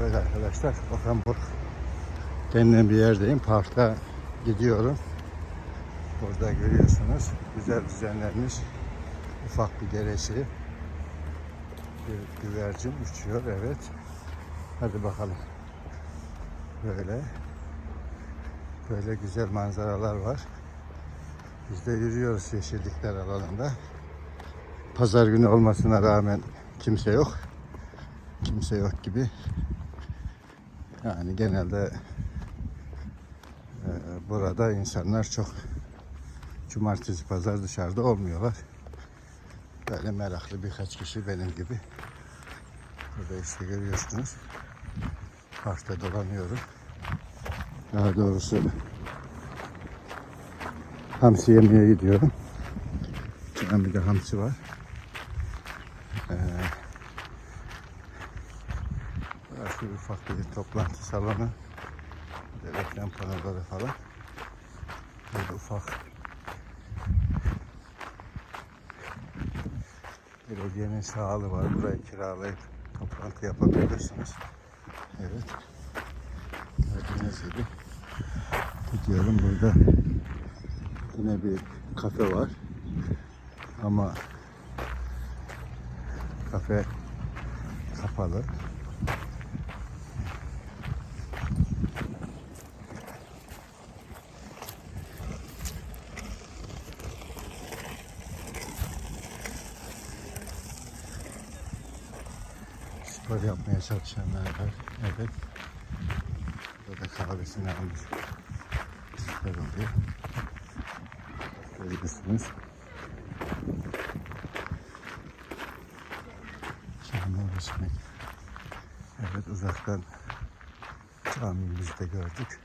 Evet arkadaşlar, Offenburg denilen bir yerdeyim. Parkta gidiyorum. Burada görüyorsunuz güzel düzenlenmiş ufak bir deresi. Bir güvercin uçuyor, evet. Hadi bakalım. Böyle. Böyle güzel manzaralar var. Biz de yürüyoruz yeşillikler alanında. Pazar günü olmasına rağmen kimse yok. Kimse yok gibi. Yani genelde e, burada insanlar çok cumartesi pazar dışarıda olmuyorlar. Böyle meraklı birkaç kişi benim gibi. Burada işte görüyorsunuz. Parkta dolanıyorum. Daha doğrusu hamsi yemeye gidiyorum. Şuradan bir de hamsi var. Ee, burası ufak bir toplantı salonu. Bir de reklam panoları falan. Böyle ufak belediyenin sahalı var. Burayı kiralayıp toplantı yapabilirsiniz. Evet. Gördüğünüz gibi gidiyorum burada yine bir kafe var ama kafe kapalı. Spor yapmaya çalışanlar var. Evet. Burada kahvesini almış. Spor oluyor. Görüyorsunuz. Cami ulaşmak. Evet uzaktan camimizi de gördük.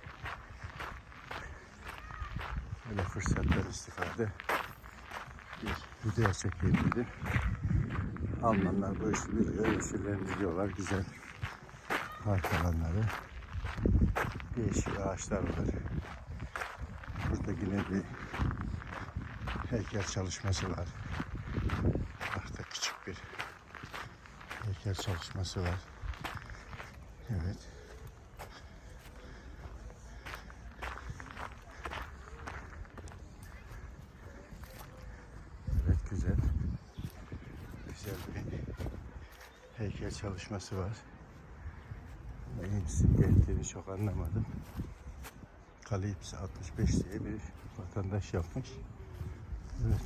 Böyle fırsattan istifade bir video çekeyim. Almanlar bu işi biliyor, yeşillendiriyorlar güzel park alanları. Değişik ağaçlar var. Burada yine bir heykel çalışması var. Parkta küçük bir heykel çalışması var. Evet güzel. Güzel bir heykel çalışması var. Neyin simgelediğini çok anlamadım. Kalips 65 diye bir vatandaş yapmış. Evet.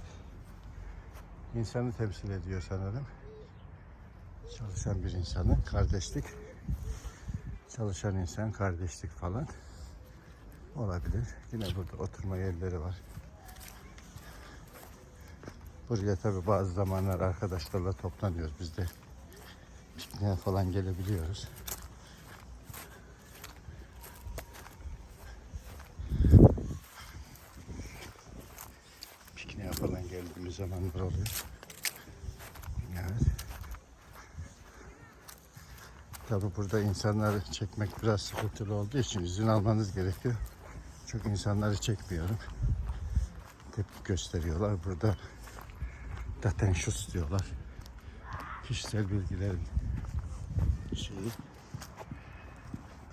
İnsanı temsil ediyor sanırım. Çalışan bir insanı, kardeşlik. Çalışan insan, kardeşlik falan olabilir. Yine burada oturma yerleri var. Buraya tabi bazı zamanlar arkadaşlarla toplanıyoruz. Biz de pikniğe falan gelebiliyoruz. Pikniğe falan geldiğimiz zamanlar oluyor. Evet. Tabi burada insanları çekmek biraz sıkıntılı olduğu için izin almanız gerekiyor. Çok insanları çekmiyorum. Tepki gösteriyorlar. Burada Datenschutz diyorlar. Kişisel bilgilerin şeyi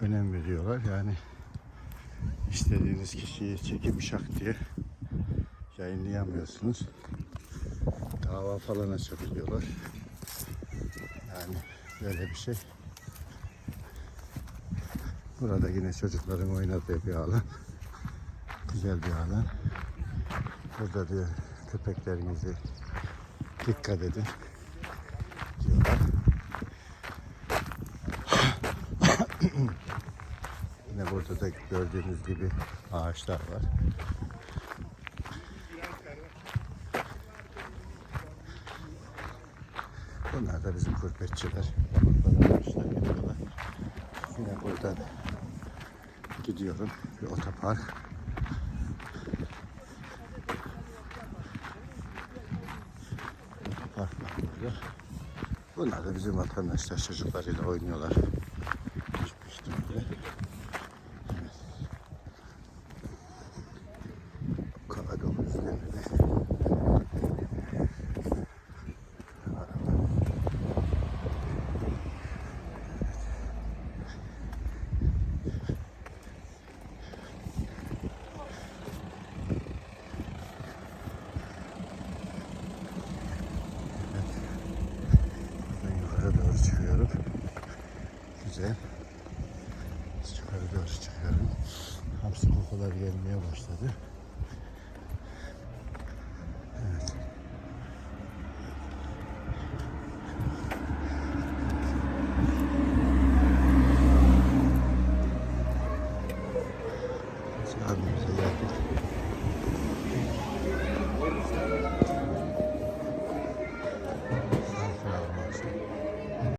önem veriyorlar. Yani istediğiniz kişiyi çekip şak diye yayınlayamıyorsunuz. Dava falan açabiliyorlar. Yani böyle bir şey. Burada yine çocukların oynadığı bir alan. Güzel bir alan. Burada diyor köpeklerinizi dikkat edin diyorlar. Yine burada da gördüğünüz gibi ağaçlar var. Bunlar da bizim gidiyorlar. Yine buradan gidiyorum. Bir otopark. Otopark var burada. Bunlar da bizim vatandaşlar çocuklarıyla oynuyorlar. Büyük ihtimalle. Evet. Karadolu üzerinde. Güzel. Yukarı doğru çıkıyorum. Hamsi kokular gelmeye başladı. Evet. Abimize geldik.